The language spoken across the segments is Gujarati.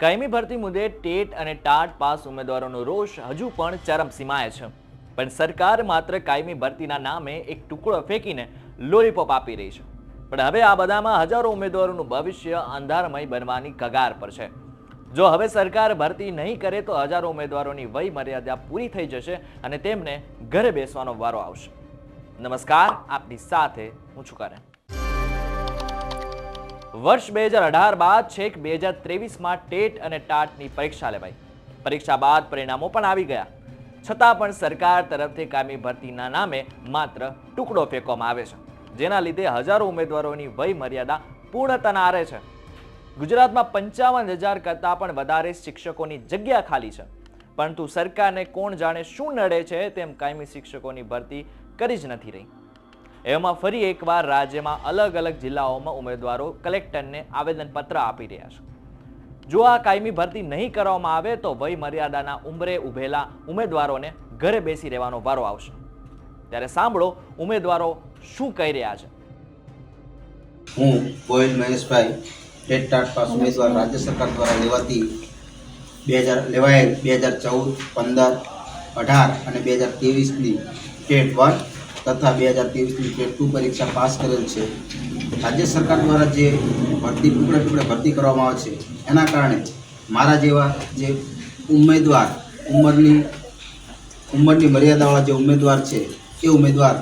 કાયમી ભરતી મુદ્દે ટેટ અને ટાટ પાસ ઉમેદવારોનો રોષ હજુ પણ ચરમસીમાએ છે. પણ સરકાર માત્ર કાયમી ભરતીના નામે એક ટુકડો ફેંકીને લોલીપોપ આપી રહી છે. પણ હવે આ બધામાં હજારો ઉમેદવારોનું ભવિષ્ય અંધારમય બનવાની કગાર પર છે. જો હવે સરકાર ભરતી નહીં કરે તો હજારો ઉમેદવારોની વય મર્યાદા પૂરી થઈ જશે અને તેમને ઘરે બેસવાનો વારો આવશે. નમસ્કાર, આપની સાથે હું છું કરણ. વર્ષ બે હજાર અઢાર બાદ છેક બે હજાર ત્રેવીસમાં ટેટ અને ટાટની પરીક્ષા લેવાઈ. પરીક્ષા બાદ પરિણામો પણ આવી ગયા. છતાં પણ સરકાર તરફથી કાયમી ભરતીના નામે માત્ર ટુકડો ફેંકવામાં આવે છે, જેના લીધે હજારો ઉમેદવારોની વય મર્યાદા પૂર્ણતાના આરે છે. ગુજરાતમાં પંચાવન હજાર કરતાં પણ વધારે શિક્ષકોની જગ્યા ખાલી છે. પરંતુ સરકારને કોણ જાણે શું નડે છે તેમ કાયમી શિક્ષકોની ભરતી કરી જ નથી રહી. એવામાં ફરી એકવાર રાજ્યમાં અલગ અલગ જિલ્લાઓમાં ઉમેદવારો કલેક્ટરને આવેદનપત્ર આપી રહ્યા છે. જો આ કાયમી ભરતી નહીં કરવામાં આવે તો વય મર્યાદાના ઉંમરે ઉભેલા ઉમેદવારોને ઘરે બેસી રહેવાનો વારો આવશે. ત્યારે સાંભળો ઉમેદવારો શું કહી રહ્યા છે. હું ગોયલ મહેશભાઈ ટાટ પાસ ઉમેદવાર રાજ્ય સરકાર દ્વારા લેવાતી બે હજાર, લેવાયેલ બે હજાર ચૌદ, પંદર, અઢાર અને બે હજાર ત્રેવીસની ટેટ વન તથા બે હજાર ત્રેવીસની ટેટ ટુ પરીક્ષા પાસ કરેલ છે, રાજ્ય સરકાર દ્વારા જે ભરતી, ટુકડે ટુકડે ભરતી કરવામાં આવે છે, એના કારણે મારા જેવા જે ઉમેદવાર, ઉંમરની ઉંમરની મર્યાદાવાળા જે ઉમેદવાર છે, એ ઉમેદવાર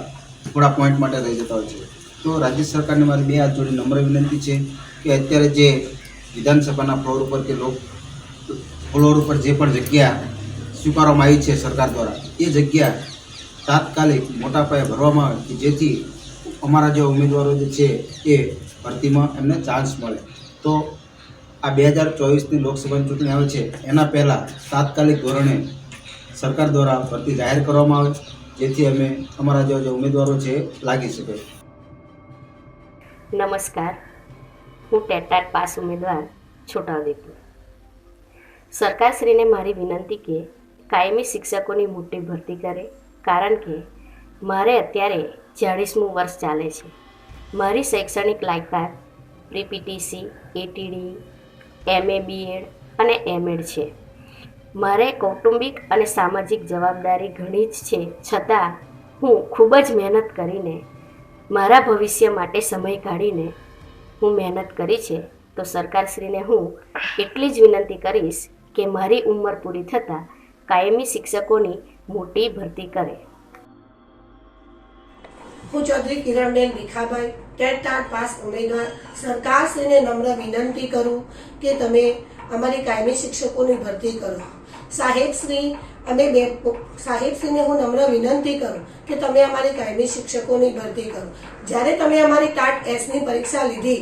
થોડા પોઈન્ટ માટે રહી જતા હોય છે. તો રાજ્ય સરકારને મારી બે હાથ જોડી નમ્ર વિનંતી છે કે અત્યારે જે વિધાનસભાના ફ્લોર ઉપર કે લોક, ફ્લોર ઉપર જે પણ જગ્યા સ્વીકારવામાં આવી છે સરકાર દ્વારા, એ જગ્યા તાત્કાલિક મોટા પાયે ભરવામાં આવે કે જેથી અમારા જે ઉમેદવારો જે છે એ ભરતીમાં એમને ચાન્સ મળે. તો આ બે હજાર ચોવીસની લોકસભાની ચૂંટણી આવે છે, એના પહેલાં તાત્કાલિક ધોરણે સરકાર દ્વારા ભરતી જાહેર કરવામાં આવે, જેથી અમે અમારા જેવા જે ઉમેદવારો છે લાગી શકે. નમસ્કાર. હું ટેટાટ પાસ ઉમેદવાર છોટાઉદેપુર સરકારશ્રીને મારી વિનંતી કે કાયમી શિક્ષકોની મોટી ભરતી કરે કારણ કે મારે અત્યારે ચાળીસમું વર્ષ ચાલે છે. મારી શૈક્ષણિક લાયકાત pre PTC, ATD, MA, BEd અને એમએડ છે. મારે કૌટુંબિક અને સામાજિક જવાબદારી ઘણી જ છે. છતાં હું ખૂબ જ મહેનત કરીને મારા ભવિષ્ય માટે સમય કાઢીને હું મહેનત કરી છે. તો સરકારશ્રીને હું એટલી જ વિનંતી કરીશ કે મારી ઉંમર પૂરી થતાં કાયમી શિક્ષકોની મોટી ભરતી કરે. હું Chaudhari Kiranben Bhikhabhai, TET TAT pass ઉમેદવાર. સરકારશ્રીને નમ્ર વિનંતી કરું કે તમે અમારી કાયમી શિક્ષકોની ભરતી કરો. સાહેબશ્રી, અમે બે સાહેબશ્રીને હું નમ્ર વિનંતી કરું કે તમે અમારી કાયમી શિક્ષકોની ભરતી કરો. જ્યારે તમે અમારી ટાટ એસની પરીક્ષા લીધી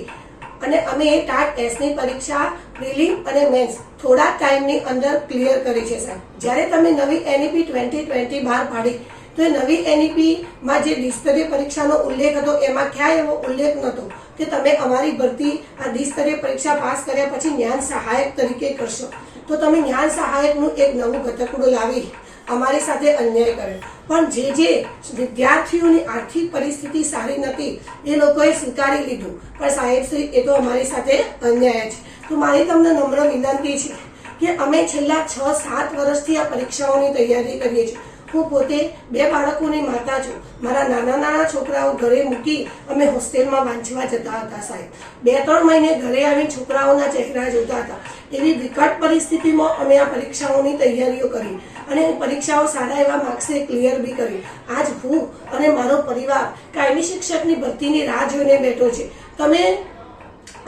અને અમે એ ટાટ એસની પરીક્ષા, પ્રિલિમ અને મેન્સ થોડા ટાઈમની અંદર ક્લિયર કરી છે, સાહેબ. જ્યારે તમે નવી એનઈપી ટ્વેન્ટી ટ્વેન્ટી બહાર પાડી, તો એ નવી એનઈપી માં જે દ્વિસ્તરીય પરીક્ષાનો ઉલ્લેખ હતો, એમાં ક્યાંય એવો ઉલ્લેખ નહોતો કે તમે અમારી ભરતી આ દ્વિસ્તરીય પરીક્ષા પાસ કર્યા પછી જ્ઞાન સહાયક તરીકે કરશો. તો તમે જ્ઞાન સહાયકનું એક નવું ઘટકડું લાવી. અમારી સાથે અન્યાય કર્યો. પણ જે જે વિદ્યાર્થીઓની આર્થિક પરિસ્થિતિ સારી નથી, એ લોકોએ સ્વીકારી લીધું. પણ સાહેબશ્રી એ તો અમારી સાથે અન્યાય છે. તો મારી તમને નમ્ર વિનંતી છે કે અમે છેલ્લા છ સાત વર્ષથી આ પરીક્ષાઓની તૈયારી કરીએ છીએ. હું પોતે બે બાળકોની માતા છું મારા નાના નાના છોકરાઓ ઘરે મૂકી અમે હોસ્ટેલમાં વાંચવા જતા હતા સાહેબ. બે ત્રણ મહિને ઘરે આવી છોકરાઓના ચહેરા જોતા હતા. એવી વિકટ પરિસ્થિતિમાં અમે આ પરીક્ષાઓની તૈયારીઓ કરી અને પરીક્ષાઓ સારા એવા માર્ક્સે ક્લિયર બી કરી. આજ હું અને મારો પરિવાર કાયમી શિક્ષકની ભરતીની રાહ જોઈને બેઠો છે. તમે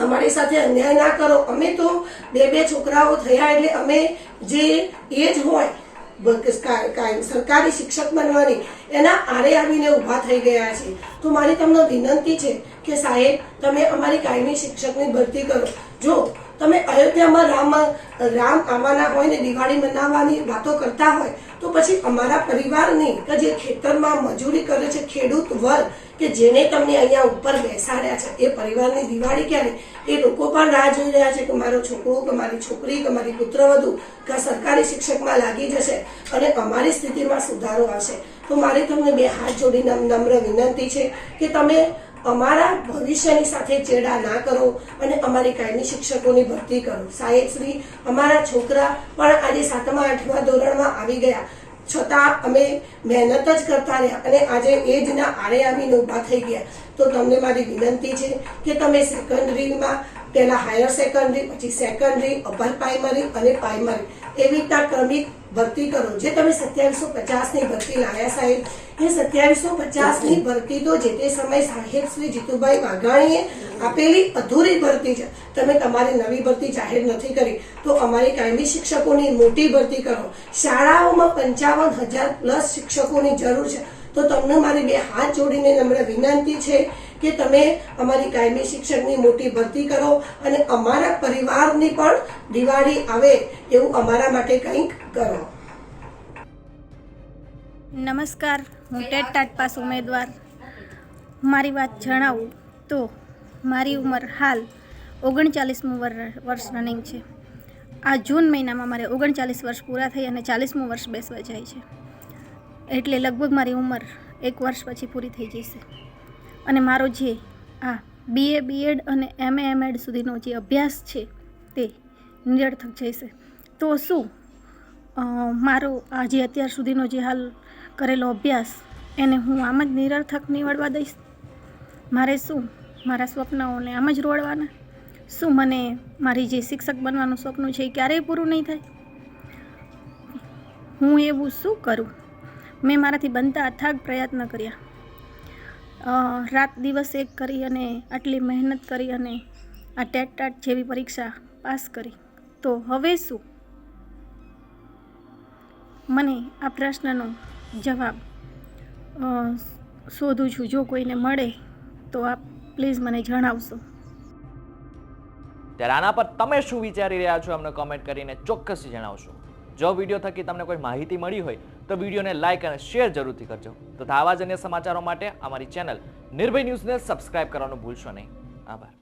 અમારી સાથે અન્યાય ના કરો. અમે તો બે બે છોકરાઓ થયા એટલે અમે જે એજ હોય સરકારી શિક્ષક બનવાની. એના આરે આવીને ઊભા થઈ ગયા છે. તો મારી તમને વિનંતી છે કે સાહેબ, તમે અમારી કાયમી શિક્ષકની ભરતી કરો. જો તમે અયોધ્યામાં રામ રામ આવવાના હોય ને દિવાળી મનાવવાની વાતો કરતા હોય, તો પછી અમારા પરિવારની કે જે ખેતરમાં મજૂરી કરે છે, ખેડૂત વર્ગ, કે જેને તમને અહીંયા ઉપર બેસાડ્યા છે, એ પરિવારની દિવાળી ક્યારે? એ લોકો પણ રાહ જોઈ રહ્યા છે કે મારો છોકરો, કે મારી છોકરી, કે મારી પુત્રવધુ કે સરકારી શિક્ષકમાં લાગી જશે અને અમારી સ્થિતિમાં સુધારો આવશે. તો મારી તમને બે હાથ જોડીને નમ્ર વિનંતી છે કે તમે અમારા ભવિષ્યની સાથે ચેડા ના કરો અને અમારી કાયમી શિક્ષકોની ભરતી કરો. સાહેબ શ્રી, અમારા છોકરા પણ આજે સાતમા, આઠમા ધોરણમાં આવી ગયા. છતાં અમે મહેનત જ કરતા રહ્યા અને આજે એ જ ના આરે આવીને ઊભા થઈ ગયા. તો તમને મારી વિનંતી છે કે તમે સેકન્ડરીમાં પહેલા હાયર સેકન્ડરી પછી સેકન્ડરી અપર પ્રાઇમરી અને પ્રાઇમરી એવી રીતના ક્રમિક ભરતી કરો. જે તમે સત્યાવીસો પચાસની ભરતી લાયા સાહેબ એ સત્યાવીસો પચાસની ભરતી તો જે તે સમય સાહેબ શ્રી જીતુભાઈ વાઘાણીએ આપેલી અધૂરી ભરતી છે. તમે તમારી નવી ભરતી જાહેર નથી કરી. તો અમારી કાયમી શિક્ષકોની મોટી ભરતી કરો. શાળાઓમાં પંચાવન હજાર પ્લસ શિક્ષકોની જરૂર છે. તો તમને મારી બે હાથ જોડીને નમ્ર વિનંતી છે કે તમે અમારી કાયમી શિક્ષકની મોટી ભરતી કરો અને અમારા પરિવારની પણ દિવાળી આવે એવું અમારા માટે કંઈક કરો. નમસ્કાર, હું ટેટ ટાટ પાસ ઉમેદવાર. મારી વાત જણાવું તો મારી ઉંમર હાલ ઓગણચાલીસમું વર- વર્ષ રનિંગ છે. આ જૂન મહિનામાં મારે ઓગણચાલીસ વર્ષ પૂરા થઈ અને ચાલીસમું વર્ષ બેસવા જાય છે. એટલે લગભગ મારી ઉંમર એક વર્ષ પછી પૂરી થઈ જશે. અને મારો જે આ બીએ બીએડ અને એમએ એમએડ સુધીનો જે અભ્યાસ છે તે નિરર્થક જશે તો શું? મારો આ જે અત્યાર સુધીનો જે હાલ કરેલો અભ્યાસ, એને હું આમ જ નિરર્થક નીવડવા દઈશ? મારે શું? મારા સ્વપ્નોને આમ જ રોડવાના શું મને મારી જે શિક્ષક બનવાનું સ્વપ્ન છે એ ક્યારેય પૂરું નહીં થાય? હું એવું શું કરું? મેં મારાથી બનતા અથાગ પ્રયત્ન કર્યા. રાત દિવસ એક કરી અને આટલી મહેનત કરી અને આ ટેટ ટાટ જેવી પરીક્ષા પાસ કરી. તો હવે શું? મને આ પ્રશ્નનો જવાબ શોધું છું. જો કોઈને મળે તો આપ પ્લીઝ મને જણાવશો. ત્યારે આના પર તમે શું વિચારી રહ્યા છો? અમને કોમેન્ટ કરીને ચોક્કસ જણાવશો. જો વીડિયો થકી તમને કોઈ માહિતી મળી હોય તો વિડીયોને લાઇક અને શેર જરૂરથી કરજો. તથા આવા જ અન્ય સમાચારો માટે અમારી ચેનલ નિર્ભય ન્યૂઝને સબસ્ક્રાઇબ કરવાનું ભૂલશો નહીં. આભાર.